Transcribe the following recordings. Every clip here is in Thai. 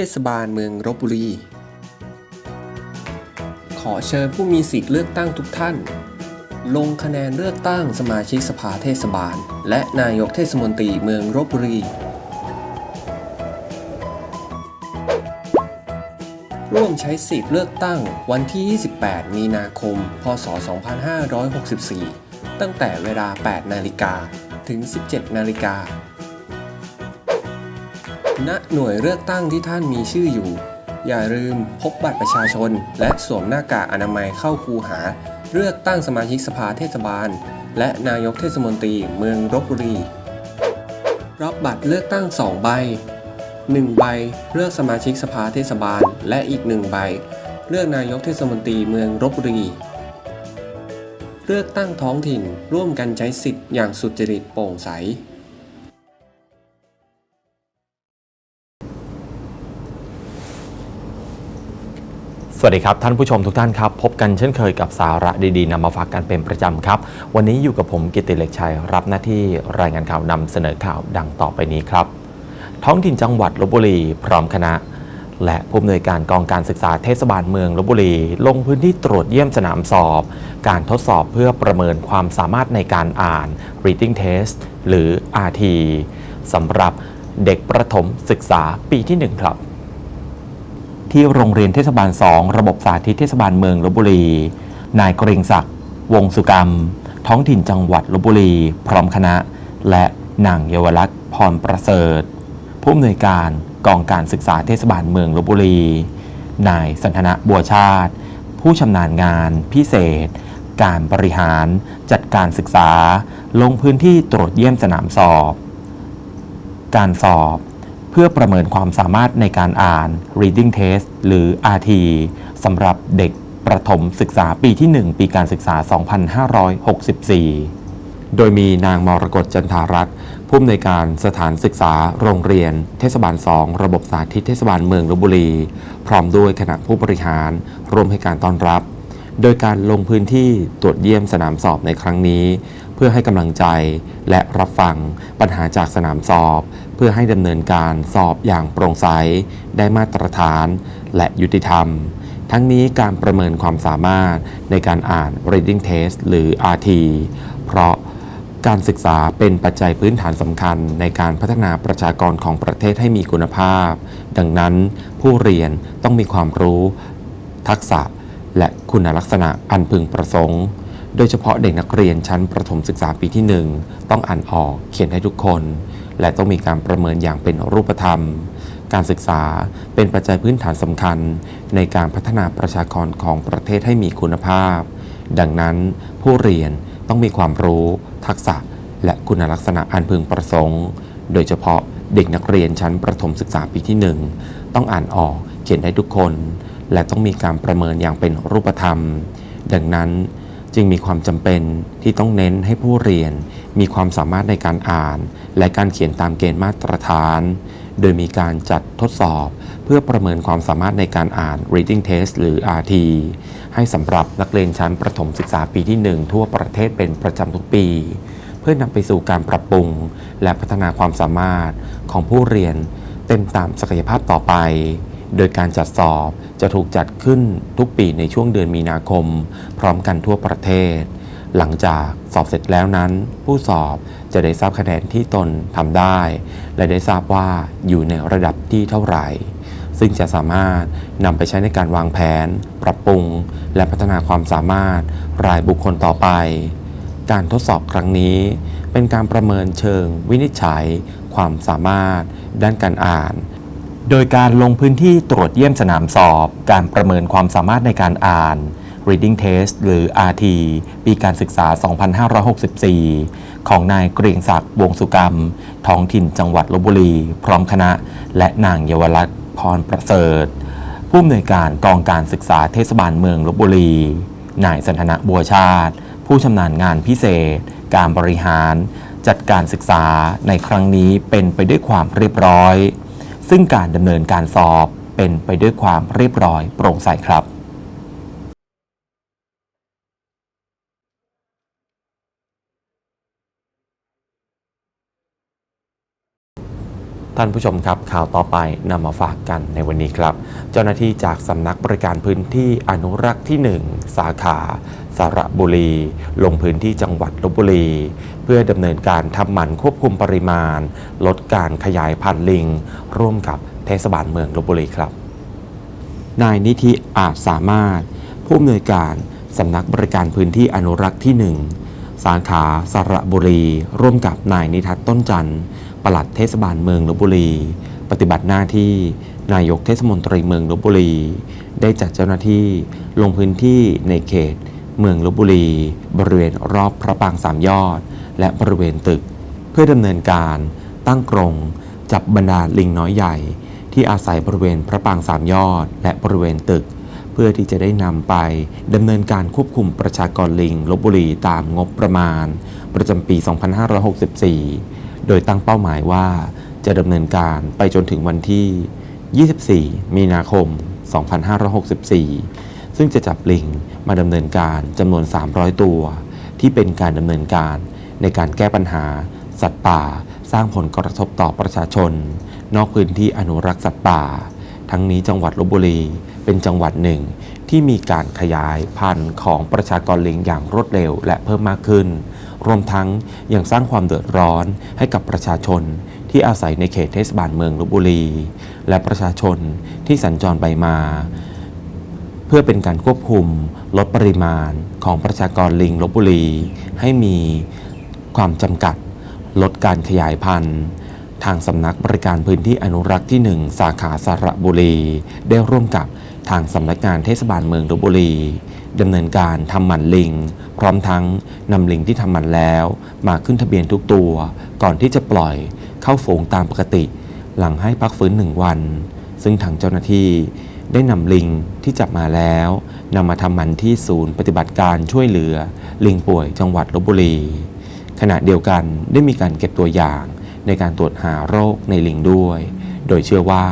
เทศบาลเมืองรบบุรี ขอเชิญผู้มีสิทธิ์เลือกตั้งทุกท่าน ลงคะแนนเลือกตั้งสมาชิกสภาเทศบาล และนายกเทศมนตรีเมืองรบบุรี ร่วมใช้สิทธิ์เลือกตั้งวันที่ 28 มีนาคม พศ 2564 ตั้งแต่เวลา 8 นาฬิกาถึง 17 นาฬิกา ณหน่วยเลือกตั้งที่ท่านมีชื่ออยู่ อย่าลืมพกบัตรประชาชน และสวมหน้ากากอนามัยเข้าคูหา เลือกตั้งสมาชิกสภาเทศบาล และนายกเทศมนตรีเมืองรบบุรีรับบัตรเลือกตั้ง 2 ใบ 1 ใบเลือกสมาชิกสภาเทศบาล และอีก 1 ใบ เลือกนายกเทศมนตรีเมืองรบบุรีเลือกตั้งท้องถิ่นร่วมกันใช้สิทธิ์อย่างสุจริตโปร่งใส สวัสดีครับ ท่านผู้ชมทุกท่านครับ พบกันเช่นเคยกับสาระดีๆนำมาฝากกันเป็นประจำครับ วันนี้อยู่กับผมกิติเล็กชัย รับหน้าที่รายงานข่าวนำเสนอข่าวดังต่อไปนี้ครับ ท้องถิ่นจังหวัดลบบุรีพร้อมคณะ และผู้อำนวยการกองการศึกษาเทศบาลเมืองลบบุรี ลงพื้นที่ตรวจเยี่ยมสนามสอบ การทดสอบเพื่อประเมินความสามารถในการอ่าน reading test หรือ RT สำหรับเด็กประถมศึกษาปีที่หนึ่งครับ ที่โรงเรียนเทศบาล 2 ระบบสาธิตเทศบาลเมืองลบบุรี นายเกรงศักดิ์วงสุกรรม ท้องถิ่นจังหวัดลบบุรี พร้อมคณะ และนางเยาวลักษณ์พรประเสริฐ ผู้อำนวยการกองการศึกษาเทศบาลเมืองลบบุรี นายสันทนะบัวชาติ ผู้ชำนาญงานพิเศษ การบริหารจัดการศึกษา ลงพื้นที่ตรวจเยี่ยมสนามสอบ การสอบ เพื่อประเมินความสามารถในการอ่าน reading test หรือ RT สำหรับเด็กประถมศึกษาปีที่ 1 ปีการศึกษา 2564 โดยมีนางมรกตจันทารัตน์ผู้อำนวยการสถานศึกษาโรงเรียน เทศบาล 2 ระบบสาธิตเทศบาลเมืองลบบุรี พร้อมด้วยคณะผู้บริหารร่วมให้การต้อนรับ โดยการลงพื้นที่ตรวจเยี่ยมสนามสอบในครั้งนี้ เพื่อให้กำลังใจและรับฟังปัญหาจากสนามสอบ เพื่อให้ดำเนินการสอบอย่างโปร่งใส ได้มาตรฐาน และยุติธรรม ทั้งนี้การประเมินความสามารถในการอ่าน reading test หรือ RT เพราะการศึกษาเป็นปัจจัยพื้นฐานสำคัญในการพัฒนาประชากรของประเทศให้มีคุณภาพ ดังนั้นผู้เรียนต้องมีความรู้ ทักษะ และคุณลักษณะอันพึงประสงค์ โดยเฉพาะเด็กนักเรียนชั้นประถมศึกษาปีที่ 1 ต้องอ่านออกเขียนให้ทุกคน และต้องมีการประเมินอย่างเป็นรูปธรรม การศึกษาเป็นปัจจัยพื้นฐานสำคัญ ในการพัฒนาประชากรของประเทศให้มีคุณภาพ ดังนั้นผู้เรียนต้องมีความรู้ ทักษะ และคุณลักษณะอันพึงประสงค์ โดยเฉพาะเด็กนักเรียนชั้นประถมศึกษาปีที่ 1 ต้องอ่านออกเขียนได้ทุกคน และต้องมีการประเมินอย่างเป็นรูปธรรม ดังนั้นจึงมีความจำเป็นที่ต้องเน้นให้ผู้เรียน มีความสามารถในการอ่าน และการเขียนตามเกณฑ์มาตรฐาน โดยมีการจัดทดสอบ เพื่อประเมินความสามารถในการอ่าน reading test หรือ RT ให้สำหรับนักเรียนชั้นประถมศึกษาปีที่ 1 ทั่วประเทศเป็นประจำทุกปี เพื่อนำไปสู่การปรับปรุง และพัฒนาความสามารถของผู้เรียนเต็มตามศักยภาพต่อไป โดยการจัดสอบจะถูกจัดขึ้นทุกปีในช่วงเดือนมีนาคม พร้อมกันทั่วประเทศ หลังจากสอบเสร็จแล้วนั้น ผู้สอบจะได้ทราบคะแนนที่ตนทำได้ และได้ทราบว่าอยู่ในระดับที่เท่าไหร่ ซึ่งจะสามารถนำไปใช้ในการวางแผน ปรับปรุง และพัฒนาความสามารถรายบุคคลต่อไป การทดสอบครั้งนี้ เป็นการประเมินเชิงวินิจฉัย ความสามารถ ด้านการอ่าน โดยการลงพื้นที่ตรวจเยี่ยมสนามสอบ การประเมินความสามารถในการอ่าน reading test หรือ RT ปีการศึกษา 2564 ของนายเกรียงศักดิ์วงสุกรรม ท้องถิ่นจังหวัดลบบุรี พร้อมคณะ และนางเยาวลักษณ์พรประเสริฐ ผู้อำนวยการกองการศึกษาเทศบาลเมืองลบบุรี นายสันทนะบัวชาติ ผู้ชำนาญงานพิเศษ การบริหาร จัดการศึกษาในครั้งนี้เป็นไปด้วยความเรียบร้อย ซึ่งการดำเนินการสอบเป็นไปด้วยความเรียบร้อยโปร่งใสครับ ท่านผู้ชมครับข่าวต่อไปนำมาฝากกันในวันนี้ครับ เจ้าหน้าที่จากสำนักบริการพื้นที่อนุรักษ์ที่ 1 สาขาสระบุรี ลงพื้นที่จังหวัดลบบุรี เพื่อดำเนินการทำหมันควบคุมปริมาณ ลดการขยายพันธุ์ลิง ร่วมกับเทศบาลเมืองลบบุรีครับ นายนิธิอาจสามารถ ผู้อำนวยการสำนักบริการพื้นที่อนุรักษ์ที่ 1 สาขาสระบุรี ร่วมกับนายนิทัศน์ต้นจันทร์ ปลัดเทศบาลเมืองลบบุรี ปฏิบัติหน้าที่นายกเทศมนตรีเมืองลบบุรี ได้จัดเจ้าหน้าที่ลงพื้นที่ในเขต เมืองลบบุรี บริเวณรอบพระปางสามยอด และบริเวณตึก เพื่อดำเนินการตั้งกรงจับบรรดาลิงน้อยใหญ่ ที่อาศัยบริเวณพระปางสามยอด และบริเวณตึก เพื่อที่จะได้นำไปดำเนินการควบคุมประชากรลิงลบบุรีตามงบประมาณ ประจำปี 2564 โดยตั้งเป้าหมายว่าจะดำเนินการไปจนถึงวันที่ 24 มีนาคม 2564 ซึ่งจะจับลิงมาดำเนินการจำนวน 300 ตัว ที่เป็นการดำเนินการในการแก้ปัญหา สัตว์ป่า สร้างผลกระทบต่อประชาชน นอกพื้นที่อนุรักษ์สัตว์ป่า ทั้งนี้จังหวัดลบบุรีเป็นจังหวัดหนึ่งที่มีการขยายพันธุ์ของประชากรลิงอย่างรวดเร็วและเพิ่มมากขึ้น รวมทั้งยังสร้างความเดือดร้อนให้กับประชาชนที่อาศัยในเขตเทศบาลเมืองลบบุรี และประชาชนที่สัญจรไปมา เพื่อเป็นการควบคุมลดปริมาณของประชากรลิงลบบุรี ให้มีความจำกัด ลดการขยายพันธุ์ ทางสำนักบริการพื้นที่อนุรักษ์ที่ 1 สาขาสระบุรี ได้ร่วมกับทางสำนักงานเทศบาลเมืองลบบุรีดำเนินการทำหมันลิง พร้อมทั้งนำลิงที่ทำหมันแล้ว มาขึ้นทะเบียนทุกตัว ก่อนที่จะปล่อยเข้าฝูงตามปกติ หลังให้พักฟื้นหนึ่งวัน ซึ่งทางเจ้าหน้าที่ได้นำลิงที่จับมาแล้วนำมาทำหมันที่ศูนย์ปฏิบัติการช่วยเหลือ ลิงป่วยจังหวัดลบบุรี ขณะเดียวกันได้มีการเก็บตัวอย่างในการตรวจหาโรคในลิงด้วย โดยเชื่อว่า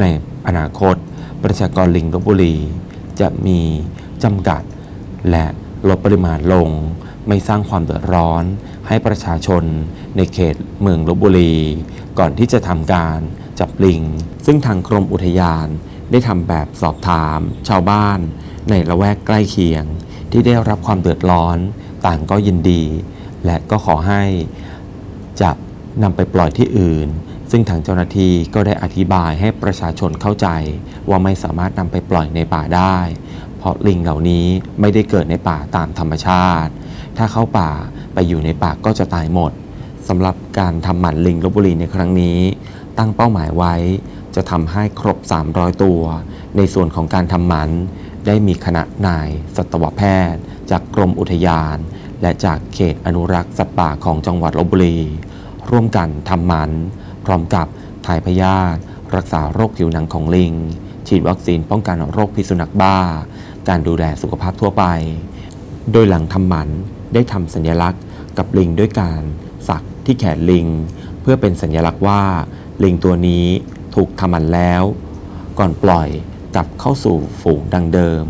ในอนาคต ประชากรลิงลบบุรี จะมีจำกัดและ ลดปริมาณลง ไม่สร้างความเดือดร้อน ให้ประชาชนในเขตเมืองลบบุรี ก่อนที่จะทำการจับลิง ซึ่งทางกรมอุทยานได้ทำแบบสอบถาม ชาวบ้าน ในละแวกใกล้เคียง ที่ได้รับความเดือดร้อน ต่างก็ยินดี และก็ขอให้จับนำไปปล่อยที่อื่น ซึ่งทางเจ้าหน้าที่ก็ได้อธิบายให้ประชาชนเข้าใจ ว่าไม่สามารถนำไปปล่อยในป่าได้ ราะลิงเหล่านี้ไม่ได้เกิดในป่าตามธรรมชาติ ถ้าเข้าป่าไปอยู่ในป่าก็จะตายหมดสำหรับการทำหมันลิงลบบุรีในครั้งนี้ ตั้งเป้าหมายไว้จะทำให้ครบ 300 ตัว ในส่วนของการทำหมันได้มีคณะนายสัตวแพทย์ จากกรมอุทยาน และจากเขตอนุรักษ์สัตว์ป่าของจังหวัดลบบุรี ร่วมกันทำหมันพร้อมกับถ่ายพยาธิรักษาโรคผิวหนังของลิง ฉีดวัคซีนป้องกันโรคพิษสุนัขบ้า การดูแลสุขภาพทั่วไป โดยหลังทำหมันได้ทำสัญลักษณ์กับลิงด้วยการสักที่แขนลิง เพื่อเป็นสัญลักษณ์ว่า ลิงตัวนี้ถูกทำหมันแล้ว ก่อนปล่อยกลับเข้าสู่ฝูงดังเดิม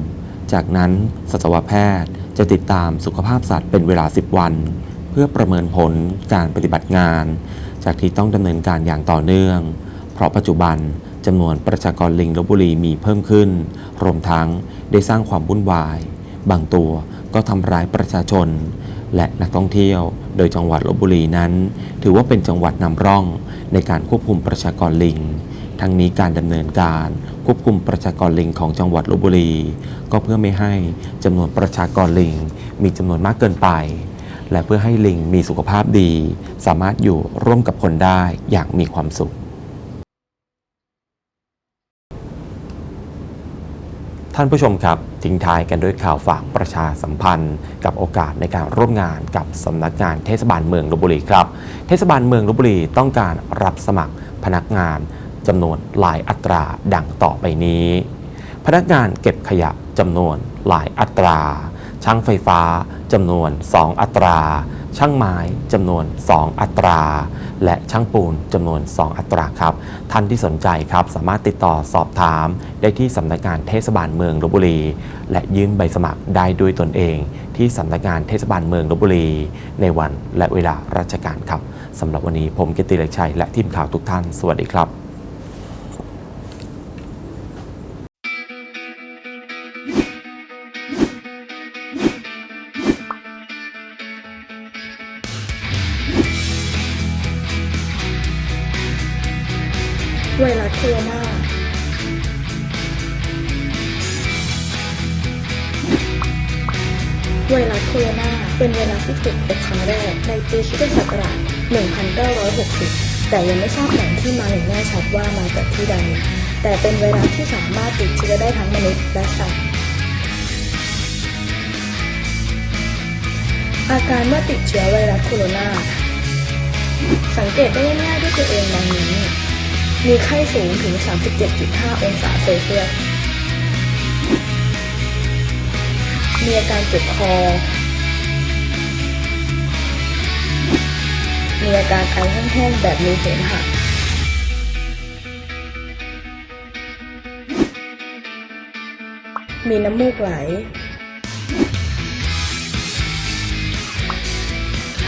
จากนั้นสัตวแพทย์จะติดตามสุขภาพสัตว์เป็นเวลา 10 วัน เพื่อประเมินผลการปฏิบัติงาน จากที่ต้องดำเนินการอย่างต่อเนื่อง เพราะปัจจุบัน จำนวนประชากรลิงลบบุรีมีเพิ่มขึ้น รวมทั้งได้สร้างความวุ่นวาย บางตัวก็ทำร้ายประชาชน และนักท่องเที่ยว โดยจังหวัดลบบุรีนั้น ถือว่าเป็นจังหวัดนำร่องในการควบคุมประชากรลิง ทั้งนี้การดำเนินการควบคุมประชากรลิงของจังหวัดลบบุรี ก็เพื่อไม่ให้จำนวนประชากรลิงมีจำนวนมากเกินไป และเพื่อให้ลิงมีสุขภาพดี สามารถอยู่ร่วมกับคนได้อย่างมีความสุข ท่านผู้ชมครับ ทิ้งท้ายกันด้วยข่าวฝากประชาสัมพันธ์ กับโอกาสในการร่วมงานกับสำนักงานเทศบาลเมืองลบบุรีครับ เทศบาลเมืองลบบุรีต้องการรับสมัครพนักงานจำนวนหลายอัตราดังต่อไปนี้ พนักงานเก็บขยะจำนวนหลายอัตรา ช่างไฟฟ้าจำนวน 2 อัตรา ช่างไม้จำนวน 2 อัตรา และช่างปูนจำนวน 2 อัตราครับ ท่านที่สนใจครับสามารถติดต่อสอบถาม ได้ที่สำนักงานเทศบาลเมืองลบบุรี และยื่นใบสมัครได้ด้วยตนเอง ที่สำนักงานเทศบาลเมืองลบบุรี ในวันและเวลาราชการครับสำหรับวันนี้ผมกิตติเลกชัยและทีมข่าวทุกท่าน สวัสดีครับ ไวรัสโคโรนาไวรัสโคโรนาเป็นไวรัสที่ถูกพบครั้งแรกในปีคริสตศักราช 1960 แต่ยังไม่ทราบแหล่งที่มาอย่างแน่ชัดว่ามาจากที่ใด แต่เป็นไวรัสที่สามารถติดเชื้อได้ทั้งมนุษย์และสัตว์ อาการเมื่อติดเชื้อไวรัสโคโรนา สังเกตได้ง่ายด้วยตัวเองดังนี้ มีไข้สูงถึง 37.5 องศาเซลเซียส มีอาการเจ็บคอ มีอาการไอแห้งๆแบบมีเสมหะมีน้ำมูกไหล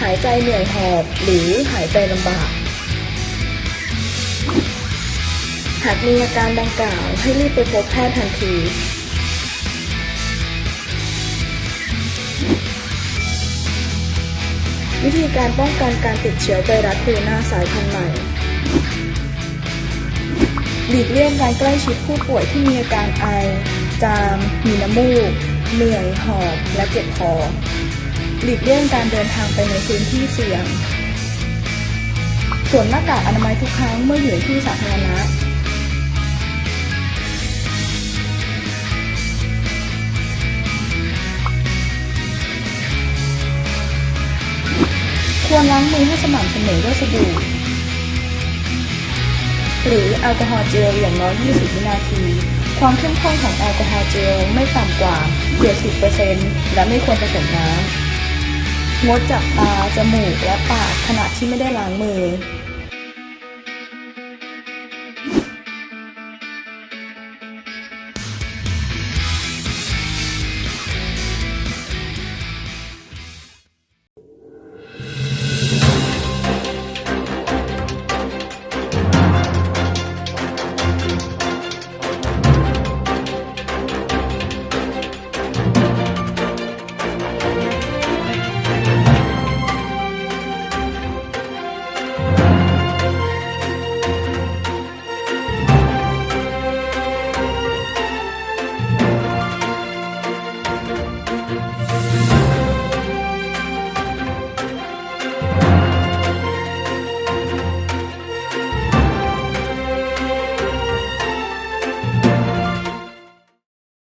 หายใจเหนื่อยหอบหรือหายใจลำบาก หากมีอาการดังกล่าวให้รีบไปพบแพทย์ทันทีวิธีการป้องกันการติดเชื้อไวรัสโคโรนาสายพันธุ์ใหม่ หลีกเลี่ยงการใกล้ชิดผู้ป่วยที่มีอาการไอ จาม มีน้ำมูก เหนื่อย หอบ และเจ็บคอ หลีกเลี่ยงการเดินทางไปในพื้นที่เสี่ยง สวมหน้ากากอนามัยทุกครั้งเมื่ออยู่ในที่สาธารณะ วรล้างมือให้สม่ำเสมอด้วยสบู่หรือแอลกอฮอล์เจลอย่างน้อย 20 วินาที ความเข้มข้นของแอลกอฮอล์เจลไม่ต่ำกว่า 70%และไม่ควรผสมน้ำงดจับตาจมูกและปากขณะที่ไม่ได้ล้างมือ